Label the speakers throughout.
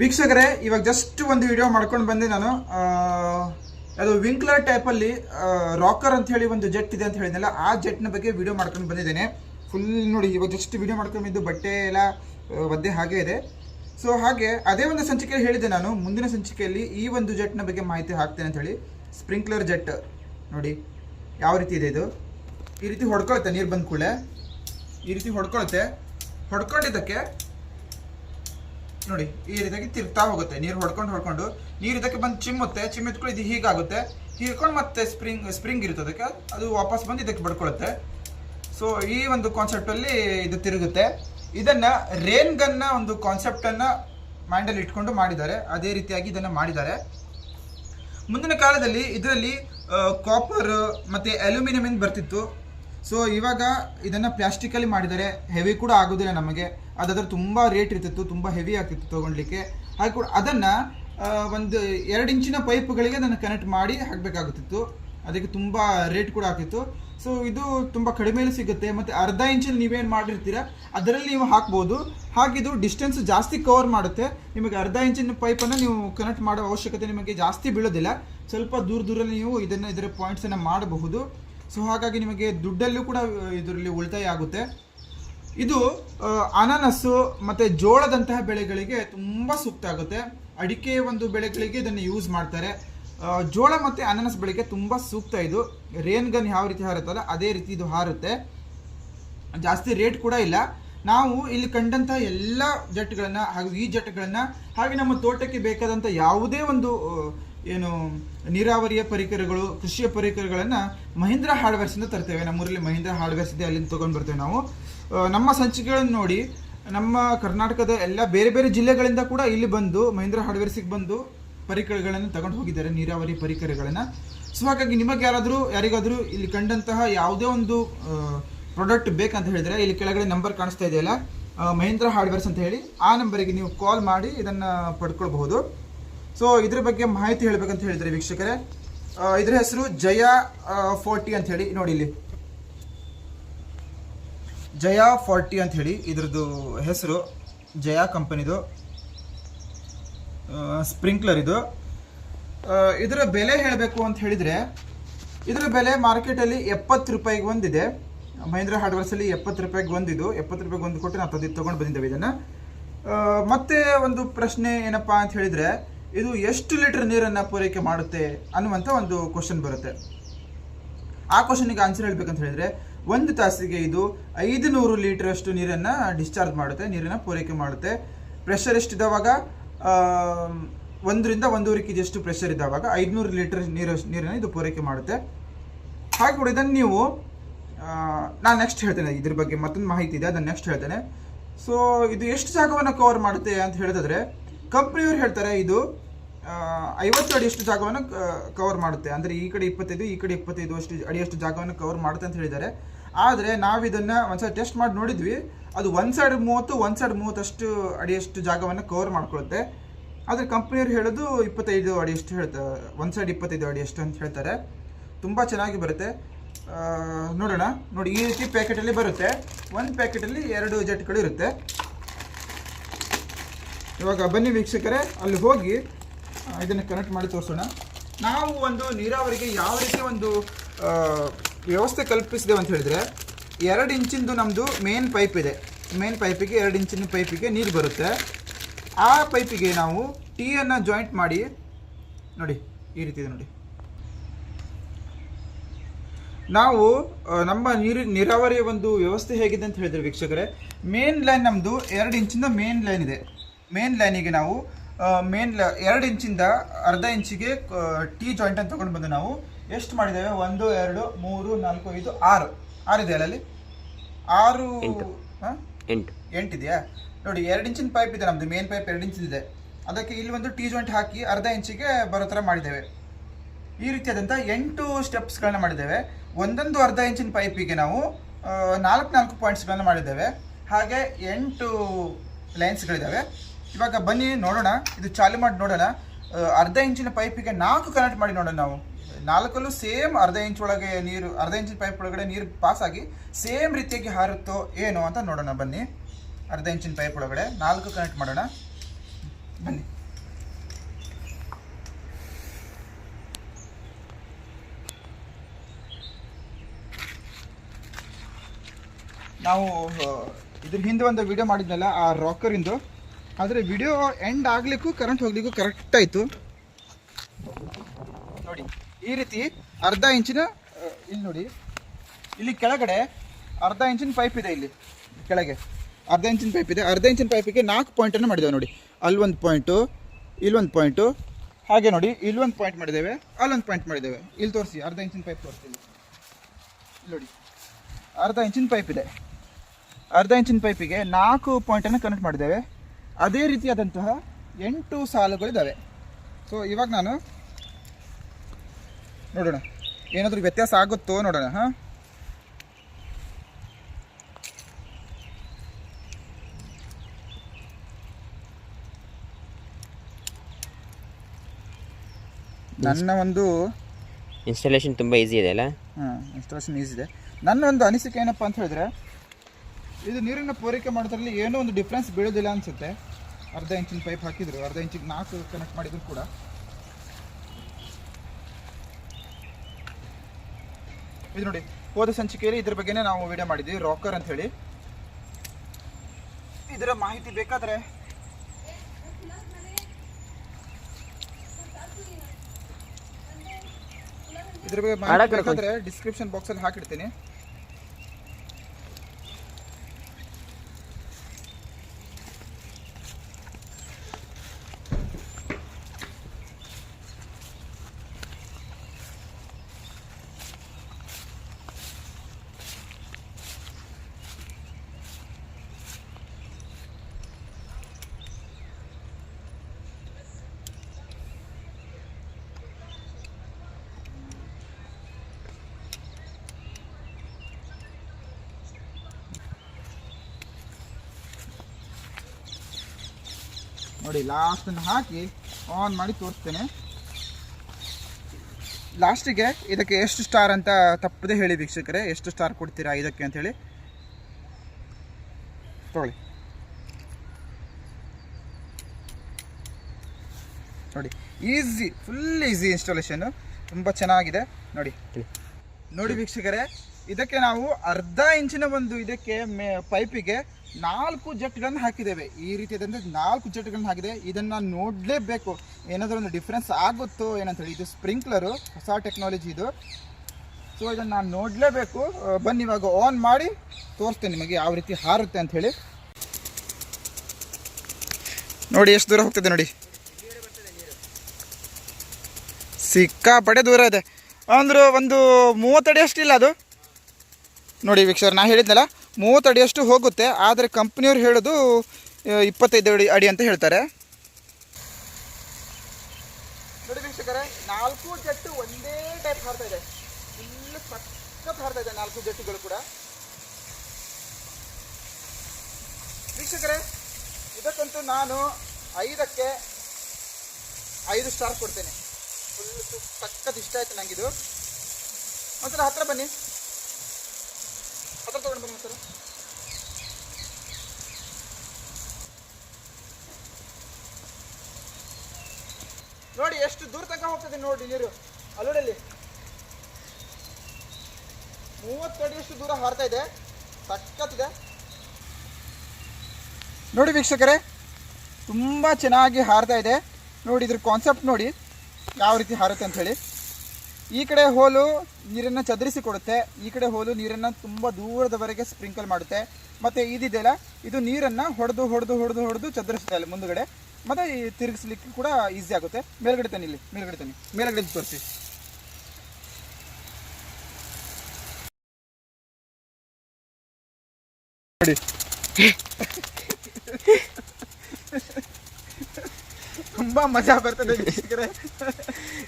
Speaker 1: ವೀಕ್ಷಕರೇ, ಇವಾಗ ಜಸ್ಟ್ ಒಂದು ವಿಡಿಯೋ ಮಾಡ್ಕೊಂಡು ಬಂದೆ ನಾನು. ಅದು ವಿಂಕ್ಲರ್ ಟೈಪಲ್ಲಿ ರಾಕರ್ ಅಂತ ಹೇಳಿ ಒಂದು ಜೆಟ್ ಇದೆ ಅಂತ ಹೇಳಿದ್ನಲ್ಲ, ಆ ಜೆಟ್ನ ಬಗ್ಗೆ ವಿಡಿಯೋ ಮಾಡ್ಕೊಂಡು ಬಂದಿದ್ದೇನೆ. ಫುಲ್ ನೋಡಿ, ಇವಾಗ ಜಸ್ಟ್ ವಿಡಿಯೋ ಮಾಡ್ಕೊಂಡು ಬಂದು ಬಟ್ಟೆ ಎಲ್ಲ ಒದ್ದೆ ಹಾಗೆ ಇದೆ. ಸೊ ಹಾಗೆ ಅದೇ ಒಂದು ಸಂಚಿಕೆಯಲ್ಲಿ ಹೇಳಿದೆ ನಾನು. ಮುಂದಿನ ಸಂಚಿಕೆಯಲ್ಲಿ ಈ ಒಂದು ಜೆಟ್ನ ಬಗ್ಗೆ ಮಾಹಿತಿ ಹಾಕ್ತೇನೆ ಅಂತ ಹೇಳಿ. ಸ್ಪ್ರಿಂಕ್ಲರ್ ಜೆಟ್ ನೋಡಿ, ಯಾವ ರೀತಿ ಇದೆ ಇದು? ಈ ರೀತಿ ಹೊಡ್ಕೊಳುತ್ತೆ, ನೀರು ಬಂದ ಕೂಡಲೇ. ಈ ರೀತಿ ಹೊಡ್ಕೊಳುತ್ತೆ. ಹೊಡ್ಕೊಂಡಿದ್ದಕ್ಕೆ ನೋಡಿ. ಈ ರೀತಿಯಾಗಿ ತಿರ್ತಾ ಹೋಗುತ್ತೆ. ನೀರು ಹೊಡ್ಕೊಂಡು ಹೊಡ್ಕೊಂಡು ನೀರು ಇದಕ್ಕೆ ಬಂದು ಚಿಮ್ಮುತ್ತೆ. ಚಿಮ್ಮಿದ್ಕೊಂಡು ಇದು ಹೀಗಾಗುತ್ತೆ. ಹೀರ್ಕೊಂಡು ಮತ್ತೆ ಸ್ಪ್ರಿಂಗ್ ಸ್ಪ್ರಿಂಗ್ ಇರುತ್ತೆ ಅದಕ್ಕೆ. ಅದು ವಾಪಸ್ ಬಂದು ಇದಕ್ಕೆ ಬಡ್ಕೊಳ್ಳುತ್ತೆ ಸೊ ಈ ಒಂದು ಕಾನ್ಸೆಪ್ಟಲ್ಲಿ ಇದು ತಿರುಗುತ್ತೆ. ಇದನ್ನ ರೇನ್ ಗನ್ನ ಒಂದು ಕಾನ್ಸೆಪ್ಟನ್ನು ಮೈಂಡಲ್ಲಿ ಇಟ್ಕೊಂಡು ಮಾಡಿದ್ದಾರೆ. ಅದೇ ರೀತಿಯಾಗಿ ಇದನ್ನು ಮಾಡಿದ್ದಾರೆ. ಮುಂದಿನ ಕಾಲದಲ್ಲಿ ಇದರಲ್ಲಿ ಕಾಪರ್ ಮತ್ತೆ ಅಲ್ಯೂಮಿನಿಯಂ ಇಂದ ಬರ್ತಿತ್ತು. ಸೊ ಇವಾಗ ಇದನ್ನ ಪ್ಲಾಸ್ಟಿಕ್ ಅಲ್ಲಿ ಮಾಡಿದ್ದಾರೆ ಹೆವಿ ಕೂಡ ಆಗೋದಿಲ್ಲ ನಮಗೆ. ಅದಾದ್ರೆ ತುಂಬಾ ರೇಟ್ ಇರ್ತಿತ್ತು, ತುಂಬಾ ಹೆವಿ ಆಗ್ತಿತ್ತು ತಗೊಳ್ಲಿಕ್ಕೆ ಹಾಗೆ ಕೂಡ ಅದನ್ನ ಒಂದು ಎರಡು ಇಂಚಿನ ಪೈಪ್ಗಳಿಗೆ ಅದನ್ನು ಕನೆಕ್ಟ್ ಮಾಡಿ ಹಾಕಬೇಕಾಗುತ್ತಿತ್ತು. ಅದಕ್ಕೆ ತುಂಬ ರೇಟ್ ಕೂಡ ಆಗ್ತಿತ್ತು. ಸೊ ಇದು ತುಂಬ ಕಡಿಮೆಯಲ್ಲಿ ಸಿಗುತ್ತೆ. ಮತ್ತೆ ಅರ್ಧ ಇಂಚಲ್ಲಿ ನೀವೇನು ಮಾಡಿರ್ತೀರಾ, ಅದರಲ್ಲಿ ನೀವು ಹಾಕ್ಬೋದು. ಹಾಗಿದು ಡಿಸ್ಟೆನ್ಸ್ ಜಾಸ್ತಿ ಕವರ್ ಮಾಡುತ್ತೆ. ನಿಮಗೆ ಅರ್ಧ ಇಂಚಿನ ಪೈಪನ್ನು ನೀವು ಕನೆಕ್ಟ್ ಮಾಡೋ ಅವಶ್ಯಕತೆ ನಿಮಗೆ ಜಾಸ್ತಿ ಬೀಳೋದಿಲ್ಲ. ಸ್ವಲ್ಪ ದೂರ ದೂರಲ್ಲಿ ನೀವು ಇದನ್ನು, ಇದರ ಪಾಯಿಂಟ್ಸನ್ನು ಮಾಡಬಹುದು. ಸೊ ಹಾಗಾಗಿ ನಿಮಗೆ ದುಡ್ಡಲ್ಲೂ ಕೂಡ ಇದರಲ್ಲಿ ಉಳಿತಾಯ ಆಗುತ್ತೆ. ಇದು ಅನಾನಸ್ಸು ಮತ್ತು ಜೋಳದಂತಹ ಬೆಳೆಗಳಿಗೆ ತುಂಬ ಸೂಕ್ತ ಆಗುತ್ತೆ. ಅಡಿಕೆ ಒಂದು ಬೆಳೆಗಳಿಗೆ ಇದನ್ನು ಯೂಸ್ ಮಾಡ್ತಾರೆ. ಜೋಳ ಮತ್ತು ಅನಾನಸ್ ಬೆಳೆಗೆ ತುಂಬ ಸೂಕ್ತ ಇದು. ರೇನ್ ಗನ್ ಯಾವ ರೀತಿ ಹಾರುತ್ತಲ್ಲ, ಅದೇ ರೀತಿ ಇದು ಹಾರುತ್ತೆ. ಜಾಸ್ತಿ ರೇಟ್ ಕೂಡ ಇಲ್ಲ. ನಾವು ಇಲ್ಲಿ ಕಂಡಂತಹ ಎಲ್ಲ ಜಟ್ಗಳನ್ನು ಹಾಗೂ ಈ ಜಟ್ಗಳನ್ನು ಹಾಗೆ ನಮ್ಮ ತೋಟಕ್ಕೆ ಬೇಕಾದಂಥ ಯಾವುದೇ ಒಂದು ಏನು ನೀರಾವರಿಯ ಪರಿಕರಗಳು, ಕೃಷಿಯ ಪರಿಕರಗಳನ್ನು ಮಹೀಂದ್ರ ಹಾರ್ಡ್ವೇರ್ಸಿಂದ ತರ್ತೇವೆ. ನಮ್ಮೂರಲ್ಲಿ ಮಹೀಂದ್ರ ಹಾರ್ಡ್ವೇರ್ಸ್ ಇದೆ, ಅಲ್ಲಿಂದ ತೊಗೊಂಡು ಬರ್ತೇವೆ ನಾವು. ನಮ್ಮ ಸಂಚಿಕೆಗಳನ್ನು ನೋಡಿ, ನಮ್ಮ ಕರ್ನಾಟಕದ ಎಲ್ಲ ಬೇರೆ ಬೇರೆ ಜಿಲ್ಲೆಗಳಿಂದ ಕೂಡ ಇಲ್ಲಿ ಬಂದು, ಮಹೀಂದ್ರ ಹಾರ್ಡ್ವೇರ್ಸಿಗೆ ಬಂದು ಪರಿಕರಗಳನ್ನು ತಗೊಂಡು ಹೋಗಿದ್ದಾರೆ, ನೀರಾವರಿ ಪರಿಕರಗಳನ್ನು. ಸೊ ಹಾಗಾಗಿ ನಿಮಗೆ ಯಾರಾದರೂ, ಯಾರಿಗಾದರೂ ಇಲ್ಲಿ ಕಂಡಂತಹ ಯಾವುದೇ ಒಂದು ಪ್ರಾಡಕ್ಟ್ ಬೇಕಂತ ಹೇಳಿದ್ರೆ, ಇಲ್ಲಿ ಕೆಳಗಡೆ ನಂಬರ್ ಕಾಣಿಸ್ತಾ ಇದೆಯಲ್ಲ ಮಹೇಂದ್ರ ಹಾರ್ಡ್ವೇರ್ಸ್ ಅಂತ ಹೇಳಿ, ಆ ನಂಬರಿಗೆ ನೀವು ಕಾಲ್ ಮಾಡಿ, ಇದನ್ನು ಪಡ್ಕೊಳ್ಬಹುದು. ಸೊ ಇದ್ರ ಬಗ್ಗೆ ಮಾಹಿತಿ ಹೇಳ್ಬೇಕಂತ ಹೇಳಿದ್ರೆ ವೀಕ್ಷಕರೇ. ಇದರ ಹೆಸರು ಜಯ ಫೋರ್ಟಿ ಅಂತ ಹೇಳಿ ನೋಡಿ ಇಲ್ಲಿ. ಜಯ ಫಾರ್ಟಿ ಅಂತ ಹೇಳಿ ಇದ್ರದ್ದು ಹೆಸರು. ಜಯ ಕಂಪನಿದು. ಸ್ಪ್ರಿಂಕ್ಲರ್ ಇದು. ಇದರ ಬೆಲೆ ಹೇಳಬೇಕು ಅಂತ ಹೇಳಿದರೆ, ಇದರ ಬೆಲೆ ಮಾರ್ಕೆಟಲ್ಲಿ ಎಪ್ಪತ್ತು ರೂಪಾಯಿಗೆ ಒಂದಿದೆ. ಮಹೇಂದ್ರ ಹಾರ್ಡ್ವೇರ್ಸಲ್ಲಿ ಎಪ್ಪತ್ತು ರೂಪಾಯಿಗೆ ಒಂದಿದು. ಎಪ್ಪತ್ತು ರೂಪಾಯಿಗೆ ಒಂದು ಕೊಟ್ಟು ನಾವು ತೊಗೊಂಡು ಬಂದಿದ್ದೇವೆ ಇದನ್ನು. ಮತ್ತೆ ಒಂದು ಪ್ರಶ್ನೆ ಏನಪ್ಪಾ ಅಂತ ಹೇಳಿದರೆ ಇದು ಎಷ್ಟು ಲೀಟರ್ ನೀರನ್ನು ಪೂರೈಕೆ ಮಾಡುತ್ತೆ ಅನ್ನುವಂಥ ಒಂದು ಕ್ವಶನ್ ಬರುತ್ತೆ. ಆ ಕ್ವಶನಿಗೆ ಆನ್ಸರ್ ಹೇಳ್ಬೇಕಂತ ಹೇಳಿದ್ರೆ, ಒಂದು ತಾಸಿಗೆ ಇದು ಐದು ನೂರು ಲೀಟರ್ ಅಷ್ಟು ನೀರನ್ನು ಡಿಸ್ಚಾರ್ಜ್ ಮಾಡುತ್ತೆ, ನೀರನ್ನು ಪೂರೈಕೆ ಮಾಡುತ್ತೆ. ಪ್ರೆಷರ್ ಎಷ್ಟಿದ್ದಾವಾಗ? ಒಂದರಿಂದ ಒಂದೂವರೆ ಕೆ ಜಿಯಷ್ಟು ಪ್ರೆಷರ್ ಇದ್ದಾವಾಗ ಐದುನೂರು ಲೀಟರ್ ನೀರು, ನೀರನ್ನು ಇದು ಪೂರೈಕೆ ಮಾಡುತ್ತೆ. ಹಾಗೆ ಕೂಡ ಇದನ್ನು ನೀವು ನಾನು ನೆಕ್ಸ್ಟ್ ಹೇಳ್ತೇನೆ, ಇದ್ರ ಬಗ್ಗೆ ಮತ್ತೊಂದು ಮಾಹಿತಿ ಇದೆ, ಅದನ್ನು ನೆಕ್ಸ್ಟ್ ಹೇಳ್ತೇನೆ. ಸೊ ಇದು ಎಷ್ಟು ಜಾಗವನ್ನು ಕವರ್ ಮಾಡುತ್ತೆ ಅಂತ ಹೇಳಿದ್ರೆ ಕಂಪ್ನಿಯವ್ರು ಹೇಳ್ತಾರೆ ಇದು ಐವತ್ತು ಅಡಿಯಷ್ಟು ಜಾಗವನ್ನು ಕವರ್ ಮಾಡುತ್ತೆ. ಅಂದರೆ ಈ ಕಡೆ ಇಪ್ಪತ್ತೈದು, ಈ ಕಡೆ ಇಪ್ಪತ್ತೈದು ಅಷ್ಟು ಅಡಿಯಷ್ಟು ಜಾಗವನ್ನು ಕವರ್ ಮಾಡುತ್ತೆ ಅಂತ ಹೇಳಿದ್ದಾರೆ. ಆದರೆ ನಾವು ಇದನ್ನು ಒಂದ್ಸಲ ಟೆಸ್ಟ್ ಮಾಡಿ ನೋಡಿದ್ವಿ. ಅದು ಒಂದು ಸೈಡ್ ಮೂವತ್ತು, ಒಂದು ಸೈಡ್ ಮೂವತ್ತಷ್ಟು ಅಡಿಯಷ್ಟು ಜಾಗವನ್ನು ಕವರ್ ಮಾಡ್ಕೊಳ್ಳುತ್ತೆ ಆದರೆ ಕಂಪ್ನಿಯವ್ರು ಹೇಳೋದು ಇಪ್ಪತ್ತೈದು ಅಡಿಯಷ್ಟು ಹೇಳ್ತಾರೆ ಒಂದು ಸೈಡ್ ಇಪ್ಪತ್ತೈದು ಅಡಿಯಷ್ಟು ಅಂತ ಹೇಳ್ತಾರೆ. ತುಂಬ ಚೆನ್ನಾಗಿ ಬರುತ್ತೆ. ನೋಡೋಣ. ನೋಡಿ, ಈ ರೀತಿ ಪ್ಯಾಕೆಟಲ್ಲಿ ಬರುತ್ತೆ. ಒಂದು ಪ್ಯಾಕೆಟಲ್ಲಿ ಎರಡು ಜೆಟ್ಗಳು ಇರುತ್ತೆ. ಇವಾಗ ಬನ್ನಿ ವೀಕ್ಷಕರೇ, ಅಲ್ಲಿ ಹೋಗಿ ಇದನ್ನು ಕನೆಕ್ಟ್ ಮಾಡಿ ತೋರಿಸೋಣ. ನಾವು ಒಂದು ನೀರಾವರಿಗೆ ಯಾವ ರೀತಿ ಒಂದು ವ್ಯವಸ್ಥೆ ಕಲ್ಪಿಸಿದೆವು ಅಂತ ಹೇಳಿದ್ರೆ, ಎರಡು ಇಂಚಿಂದು ನಮ್ಮದು ಮೇನ್ ಪೈಪ್ ಇದೆ. ಮೇನ್ ಪೈಪಿಗೆ ಎರಡು ಇಂಚಿನ ಪೈಪಿಗೆ ನೀರು ಬರುತ್ತೆ. ಆ ಪೈಪಿಗೆ ನಾವು ಟೀಯನ್ನು ಜಾಯಿಂಟ್ ಮಾಡಿ, ನೋಡಿ, ಈ ರೀತಿ ಇದೆ ನೋಡಿ. ನಾವು ನಮ್ಮ ನೀರು, ನೀರಾವರಿಯ ಒಂದು ವ್ಯವಸ್ಥೆ ಹೇಗಿದೆ ಅಂತ ಹೇಳಿದ್ರೆ ವೀಕ್ಷಕರೇ ಮೇನ್ ಲೈನ್ ನಮ್ಮದು ಎರಡು ಇಂಚಿಂದ ಮೇನ್ ಲೈನ್ ಇದೆ. ಮೇನ್ ಲೈನಿಗೆ ನಾವು ಮೇನ್ ಎರಡು ಇಂಚಿಂದ ಅರ್ಧ ಇಂಚಿಗೆ ಟಿ ಜಾಯಿಂಟ್ ಅಂತ ತಗೊಂಡು ಬಂದು ನಾವು ಎಷ್ಟು ಮಾಡಿದ್ದೇವೆ? ಒಂದು ಎರಡು ಮೂರು ನಾಲ್ಕು ಐದು ಆರು. ಆರು ಇದೆಯಲ್ಲ ಅಲ್ಲಿ ಆರು
Speaker 2: ಎಂಟು.
Speaker 1: ಎಂಟಿದೆಯಾ? ನೋಡಿ ಎರಡು ಇಂಚಿನ ಪೈಪ್ ಇದೆ ನಮ್ಮದು ಮೇನ್ ಪೈಪ್ ಎರಡು ಇಂಚಿದೆ ಅದಕ್ಕೆ ಇಲ್ಲಿ ಒಂದು ಟಿ ಜಾಯಿಂಟ್ ಹಾಕಿ ಅರ್ಧ ಇಂಚಿಗೆ ಬರೋ ಥರ ಮಾಡಿದ್ದೇವೆ. ಈ ರೀತಿಯಾದಂಥ ಎಂಟು ಸ್ಟೆಪ್ಸ್ಗಳನ್ನ ಮಾಡಿದ್ದೇವೆ. ಒಂದೊಂದು ಅರ್ಧ ಇಂಚಿನ ಪೈಪಿಗೆ ನಾವು ನಾಲ್ಕು ನಾಲ್ಕು ಪಾಯಿಂಟ್ಸ್ಗಳನ್ನ ಮಾಡಿದ್ದೇವೆ. ಹಾಗೆ ಎಂಟು ಲೈನ್ಸ್ಗಳಿದ್ದಾವೆ ಇವಾಗ ಬನ್ನಿ, ನೋಡೋಣ. ಇದು ಚಾಲು ಮಾಡಿ ನೋಡೋಣ. ಅರ್ಧ ಇಂಚಿನ ಪೈಪಿಗೆ ನಾಲ್ಕು ಕನೆಕ್ಟ್ ಮಾಡಿ ನೋಡೋಣ ನಾವು. ನಾಲ್ಕಲ್ಲೂ ಸೇಮ್ ಅರ್ಧ ಇಂಚ್ ಒಳಗೆ ನೀರು, ಅರ್ಧ ಇಂಚಿನ ಪೈಪ್ ಒಳಗಡೆ ನೀರು ಪಾಸ್ ಆಗಿ ಸೇಮ್ ರೀತಿಯಾಗಿ ಹಾರುತ್ತೋ ಏನೋ ಅಂತ ನೋಡೋಣ ಬನ್ನಿ. ಅರ್ಧ ಇಂಚಿನ ಪೈಪ್ ಒಳಗಡೆ ನಾಲ್ಕು ಕನೆಕ್ಟ್ ಮಾಡೋಣ. ಬನ್ನಿ. ನಾವು ಇದ್ರ ಹಿಂದೆ ಒಂದು ವಿಡಿಯೋ ಮಾಡಿದ್ನಲ್ಲ, ಆ ರಾಕರಿಂದು ಆದರೆ ವಿಡಿಯೋ ಎಂಡ್ ಆಗಲಿಕ್ಕೂ ಕರೆಂಟ್ ಹೋಗ್ಲಿಕ್ಕೂ ಕರೆಕ್ಟ್ ಆಯಿತು. ನೋಡಿ, ಈ ರೀತಿ ಅರ್ಧ ಇಂಚಿನ ಇಲ್ಲಿ ನೋಡಿ, ಇಲ್ಲಿ ಕೆಳಗಡೆ ಅರ್ಧ ಇಂಚಿನ ಪೈಪ್ ಇದೆ ಇಲ್ಲಿ, ಕೆಳಗೆ. ಅರ್ಧ ಇಂಚಿನ ಪೈಪ್ ಇದೆ. ಅರ್ಧ ಇಂಚಿನ ಪೈಪಿಗೆ ನಾಲ್ಕು ಪಾಯಿಂಟನ್ನು ಮಾಡಿದ್ದೇವೆ ನೋಡಿ. ಅಲ್ಲೊಂದು ಪಾಯಿಂಟು ಇಲ್ಲೊಂದು ಪಾಯಿಂಟು ಹಾಗೆ ನೋಡಿ ಇಲ್ಲೊಂದು ಪಾಯಿಂಟ್ ಮಾಡಿದ್ದೇವೆ ಅಲ್ಲೊಂದು ಪಾಯಿಂಟ್ ಮಾಡಿದ್ದೇವೆ. ಇಲ್ಲಿ ತೋರಿಸಿ, ಅರ್ಧ ಇಂಚಿನ ಪೈಪ್ ತೋರಿಸ್ತೀನಿ ಇಲ್ಲಿ. ನೋಡಿ, ಅರ್ಧ ಇಂಚಿನ ಪೈಪ್ ಇದೆ. ಅರ್ಧ ಇಂಚಿನ ಪೈಪಿಗೆ ನಾಲ್ಕು ಪಾಯಿಂಟನ್ನು ಕನೆಕ್ಟ್ ಮಾಡಿದ್ದೇವೆ. ಅದೇ ರೀತಿಯಾದಂತಹ ಎಂಟು ಸಾಲುಗಳಿದ್ದಾವೆ ಸೊ ಇವಾಗ ನಾನು ನೋಡೋಣ. ಏನಾದರೂ ವ್ಯತ್ಯಾಸ ಆಗುತ್ತೋ ನೋಡೋಣ ಹಾಂ? ನನ್ನ ಒಂದು
Speaker 2: ಇನ್ಸ್ಟಾಲೇಷನ್ ತುಂಬ ಈಸಿ ಇದೆ ಅಲ್ಲ?
Speaker 1: ಹಾಂ ಇನ್ಸ್ಟಾಲೇಷನ್ ಈಸಿ ಇದೆ. ನನ್ನ ಒಂದು ಅನಿಸಿಕೆ ಏನಪ್ಪ ಅಂತ ಹೇಳಿದ್ರೆ ಇದು ನೀರನ್ನು ಪೂರೈಕೆ ಮಾಡೋದ್ರಲ್ಲಿ ಏನೋ ಒಂದು ಡಿಫ್ರೆನ್ಸ್ ಬೀಳೋದಿಲ್ಲ ಅನಿಸುತ್ತೆ. ಅರ್ಧ ಇಂಚಿನ ಪೈಪ್ ಹಾಕಿದ್ರು ಅರ್ಧ ಇಂಚಿಗೆ ನಾಲ್ಕು ಕನೆಕ್ಟ್ ಮಾಡಿದ್ರು ಕೂಡ. ಇದು ನೋಡಿ ಹೋದ ಸಂಚಿಕೆಯಲ್ಲಿ ಇದ್ರ ಬಗ್ಗೆನೇ ನಾವು ವಿಡಿಯೋ ಮಾಡಿದ್ವಿ ರಾಕರ್ ಅಂತ ಹೇಳಿ. ಇದರ ಮಾಹಿತಿ ಬೇಕಾದ್ರೆ ಇದ್ರ ಬಗ್ಗೆ ಮಾಹಿತಿ ಬೇಕಾದ್ರೆ ಡಿಸ್ಕ್ರಿಪ್ಷನ್ ಬಾಕ್ಸ್ ಅಲ್ಲಿ ಹಾಕಿಡ್ತೀನಿ. ನೋಡಿ ಲಾಸ್ಟನ್ನು ಹಾಕಿ ಆನ್ ಮಾಡಿ ತೋರಿಸ್ತೇನೆ. ಲಾಸ್ಟಿಗೆ ಇದಕ್ಕೆ ಎಷ್ಟು ಸ್ಟಾರ್ ಅಂತ ತಪ್ಪದೆ ಹೇಳಿ ವೀಕ್ಷಕರೇ, ಎಷ್ಟು ಸ್ಟಾರ್ ಕೊಡ್ತೀರಾ ಇದಕ್ಕೆ ಅಂತ ಹೇಳಿ. ತೊಗೊಳ್ಳಿ. ನೋಡಿ ಈಸಿ ಫುಲ್ ಈಸಿ ಇನ್ಸ್ಟಾಲೇಷನ್ ತುಂಬ ಚೆನ್ನಾಗಿದೆ. ನೋಡಿ ನೋಡಿ ವೀಕ್ಷಕರೇ ಇದಕ್ಕೆ ನಾವು ಅರ್ಧ ಇಂಚಿನ ಒಂದು ಇದಕ್ಕೆ ಮೇ ಪೈಪಿಗೆ ನಾಲ್ಕು ಜೆಟ್ಗಳನ್ನು ಹಾಕಿದ್ದೇವೆ. ಈ ರೀತಿಯಾದಂತೆ ನಾಲ್ಕು ಜೆಟ್ಗಳನ್ನು ಹಾಕಿದೆ. ಇದನ್ನು ನೋಡಲೇಬೇಕು. ಏನಾದರೂ ಒಂದು ಡಿಫ್ರೆನ್ಸ್ ಆಗುತ್ತೋ ಏನಂತ ಹೇಳಿ ಇದು ಸ್ಪ್ರಿಂಕ್ಲರು, ಹೊಸ ಟೆಕ್ನಾಲಜಿ ಇದು. ಸೊ ಇದನ್ನು ನಾನು ನೋಡಲೇಬೇಕು. ಬನ್ನಿ, ಇವಾಗ ಆನ್ ಮಾಡಿ ತೋರಿಸ್ತೇನೆ ನಿಮಗೆ ಯಾವ ರೀತಿ ಹಾರುತ್ತೆ ಅಂತ ಹೇಳಿ ನೋಡಿ, ಎಷ್ಟು ದೂರ ಹೋಗ್ತದೆ ನೋಡಿ. ಸಿಕ್ಕಾಪಡೆ ದೂರ ಇದೆ. ಅಂದರೂ ಒಂದು ಮೂವತ್ತಡಿ ಅಷ್ಟಿಲ್ಲ ಅದು. ನೋಡಿ ವೀಕ್ಷರ್ ನಾ ಹೇಳಿದ್ನಲ್ಲ, ಮೂವತ್ತು ಅಡಿಯಷ್ಟು ಹೋಗುತ್ತೆ, ಆದರೆ ಕಂಪ್ನಿಯವ್ರು ಹೇಳೋದು ಇಪ್ಪತ್ತೈದು ಅಡಿ ಅಡಿ ಅಂತ ಹೇಳ್ತಾರೆ. ನೋಡಿ ವೀಕ್ಷಕರೇ, ನಾಲ್ಕು ಜಟ್ಟು ಒಂದೇ ಟೈಪ್ ಹಾರ್ತಾ ಇದೆ. ಫುಲ್ ಸಖತ್ ಹಾರ್ತಾ ಇದೆ ನಾಲ್ಕು ಜಟ್ಟುಗಳು ಕೂಡ. ವೀಕ್ಷಕರೇ, ಇದಕ್ಕಂತೂ ನಾನು ಐದಕ್ಕೆ ಐದು ಸ್ಟಾರ್ ಕೊಡ್ತೇನೆ. ಫುಲ್ ಸಖತ್ ಇಷ್ಟ ಆಯ್ತು ನನಗಿದು ಒಂದ್ಸಲ ಹತ್ರ ಬನ್ನಿ. ನೋಡಿ ಎಷ್ಟು ದೂರ ತನಕ ಹೋಗ್ತದೆ ನೋಡಿ ನೀರು ಅಲ್ಲೋಡಲ್ಲಿ ಮೂವತ್ತು ಅಡಿಯಷ್ಟು ದೂರ ಹಾರ್ತಾ ಇದೆ ಸಕ್ಕತ್ತಿದೆ ನೋಡಿ ವೀಕ್ಷಕರೇ, ತುಂಬ ಚೆನ್ನಾಗಿ ಹಾರ್ತಾ ಇದೆ. ನೋಡಿ ಇದ್ರ ಕಾನ್ಸೆಪ್ಟ್ ನೋಡಿ, ಯಾವ ರೀತಿ ಹಾರುತ್ತೆ ಅಂತ ಹೇಳಿ. ಈ ಕಡೆ ಹೋಲು ನೀರನ್ನು ಚದರಿಸಿ ಕೊಡುತ್ತೆ. ಈ ಕಡೆ ಹೋಲು ನೀರನ್ನು ತುಂಬ ದೂರದವರೆಗೆ ಸ್ಪ್ರಿಂಕಲ್ ಮಾಡುತ್ತೆ. ಮತ್ತು ಇದಿದೆಯಲ್ಲ, ಇದು ನೀರನ್ನು ಹೊಡೆದು ಹೊಡೆದು ಹೊಡೆದು ಹೊಡೆದು ಚದರಿಸುತ್ತೆ ಅಲ್ಲಿ ಮುಂದುಗಡೆ. ಮತ್ತು ತಿರುಗಿಸ್ಲಿಕ್ಕೆ ಕೂಡ ಈಸಿ ಆಗುತ್ತೆ. ಮೇಲ್ಗಡೆ ತನ್ನಿ ಇಲ್ಲಿ, ಮೇಲ್ಗಡೆ ತನ್ನಿ, ಮೇಲ್ಗಡೆ ತೋರಿಸಿ. ತುಂಬಾ ಮಜಾ ಬರ್ತದೆ ವೀಕ್ಷಕರೇ.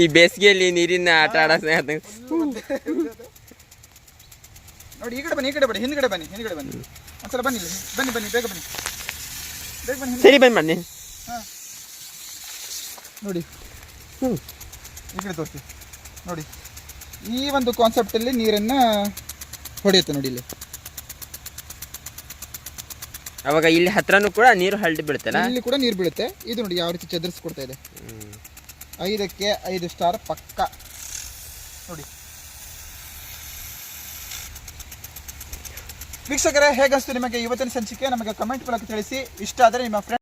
Speaker 2: ಈ ಬೇಸಿಗೆಯಲ್ಲಿ ನೀರಿನ ಆಟ ಆಡೋ
Speaker 1: ನೋಡಿ ಈ ಕಡೆ ಬನ್ನಿ ಈ ಕಡೆ ಬನ್ನಿ ಹಿಂದ್ಗಡೆ ಬನ್ನಿ ಹಿಂದ್ಗಡೆ ಬನ್ನಿ. ಒಂದ್ಸಲ ಬನ್ನಿ ಬನ್ನಿ ಬನ್ನಿ ಬೇಗ ಬನ್ನಿ. ಬೇಗ ಬನ್ನಿ ಬನ್ನಿ
Speaker 2: ಸರಿ ಮಾಡಿ
Speaker 1: ಹಾ. ನೋಡಿ.
Speaker 2: ಹ್ಞೂ
Speaker 1: ಈ ಕಡೆ ತೋರಿಸಿ. ನೋಡಿ. ಈ ಒಂದು ಕಾನ್ಸೆಪ್ಟಲ್ಲಿ ನೀರನ್ನು ಹೊಡೆಯುತ್ತೆ ನೋಡಿ ಇಲ್ಲಿ.
Speaker 2: ಅವಾಗ ಇಲ್ಲಿ ಹತ್ರನೂ ಕೂಡ ನೀರು ಹಳ್ಳಿ ಬೀಳುತ್ತಲ್ಲ
Speaker 1: ಇಲ್ಲಿ ಕೂಡ ನೀರು ಬೀಳುತ್ತೆ. ಇದು ನೋಡಿ ಯಾವ ರೀತಿ ಚದರಿಸ್ಕೊಡ್ತಾ ಇದೆ. ಐದಕ್ಕೆ ಐದು ಸ್ಟಾರ್ ಪಕ್ಕ. ನೋಡಿ. ವೀಕ್ಷಕರೇ, ಹೇಗನ್ಸ್ತು ನಿಮಗೆ ಇವತ್ತಿನ ಸಂಚಿಕೆ? ನಮಗೆ ಕಮೆಂಟ್ ಮೂಲಕ ತಿಳಿಸಿ. ಇಷ್ಟ ಆದರೆ ನಿಮ್ಮ ಫ್ರೆಂಡ್